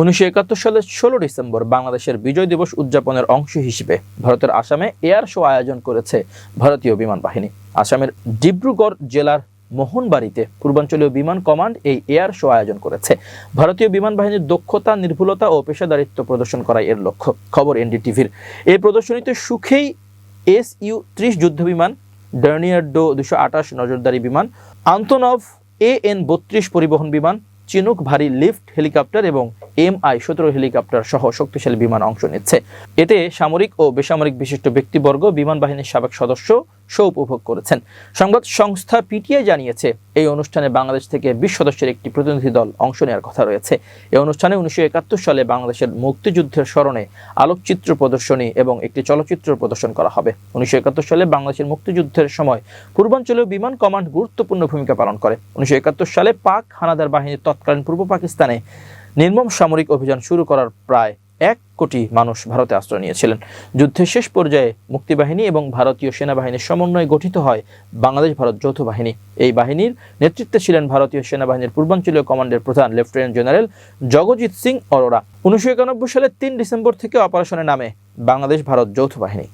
উনিশশো একাত্তর সালের ষোলো ডিসেম্বর বাংলাদেশের বিজয় দিবস উদযাপনের অংশ হিসেবে ভারতের আসামে এয়ার শো আয়োজন করেছে ভারতীয় বিমান বাহিনী। আসামের ডিব্রুগড় জেলার মোহনবাড়িতে পূর্বাঞ্চলীয় বিমান কমান্ড এই এয়ার শো আয়োজন করেছে। ভারতীয় বিমান বাহিনীর দক্ষতা, নির্ভুলতা ও পেশাদারিত্ব প্রদর্শন করাই এর লক্ষ্য। খবর এনডিটিভির। এই প্রদর্শনীতে সুখেই এস ইউ ত্রিশ যুদ্ধ বিমান ডার্নিয়ার্ডো দুশো আঠাশ নজরদারি বিমান, আন্তনভ এ এন বত্রিশ পরিবহন বিমান, চিনুক ভারী লিফট হেলিকপ্টার এবং এম আই সতেরো হেলিকপ্টার সহ শক্তিশালী বিমান অংশ নিচ্ছে। এতে সামরিক ও বেসামরিক বিশিষ্ট ব্যক্তিবর্গ, বিমান বাহিনীর সাবেক সদস্য শো উপভোগ করেছেন। সংবাদ সংস্থা পিটিআই জানিয়েছে, এই অনুষ্ঠানে বাংলাদেশ থেকে বিশ সদস্যের একটি প্রতিনিধি দল অংশ নেওয়ার কথা রয়েছে। এই অনুষ্ঠানে উনিশশো একাত্তর সালে বাংলাদেশের মুক্তিযুদ্ধের স্মরণে আলোকচিত্র প্রদর্শনী এবং একটি চলচ্চিত্র প্রদর্শন করা হবে। উনিশশো একাত্তর সালে বাংলাদেশের মুক্তিযুদ্ধের সময় পূর্বাঞ্চলীয় বিমান কমান্ড গুরুত্বপূর্ণ ভূমিকা পালন করে। উনিশশো একাত্তর সালে পাক হানাদার বাহিনীর তৎকালীন পূর্ব পাকিস্তানে নির্মম সামরিক অভিযান শুরু করার প্রায় এক কোটি মানুষ ভারতে আশ্রয় নিয়েছিলেন। যুদ্ধের শেষ পর্যায়ে মুক্তিবাহিনী এবং ভারতীয় সেনাবাহিনীর সমন্বয়ে গঠিত হয় বাংলাদেশ ভারত যৌথ বাহিনী। এই বাহিনীর নেতৃত্বে ছিলেন ভারতীয় সেনাবাহিনীর পূর্বাঞ্চলীয় কমান্ডের প্রধান লেফটেন্যান্ট জেনারেল জগজিৎ সিং অরোরা। উনিশশো একানব্বই সালের তিন ডিসেম্বর থেকে অপারেশনে নামে বাংলাদেশ ভারত যৌথ বাহিনী।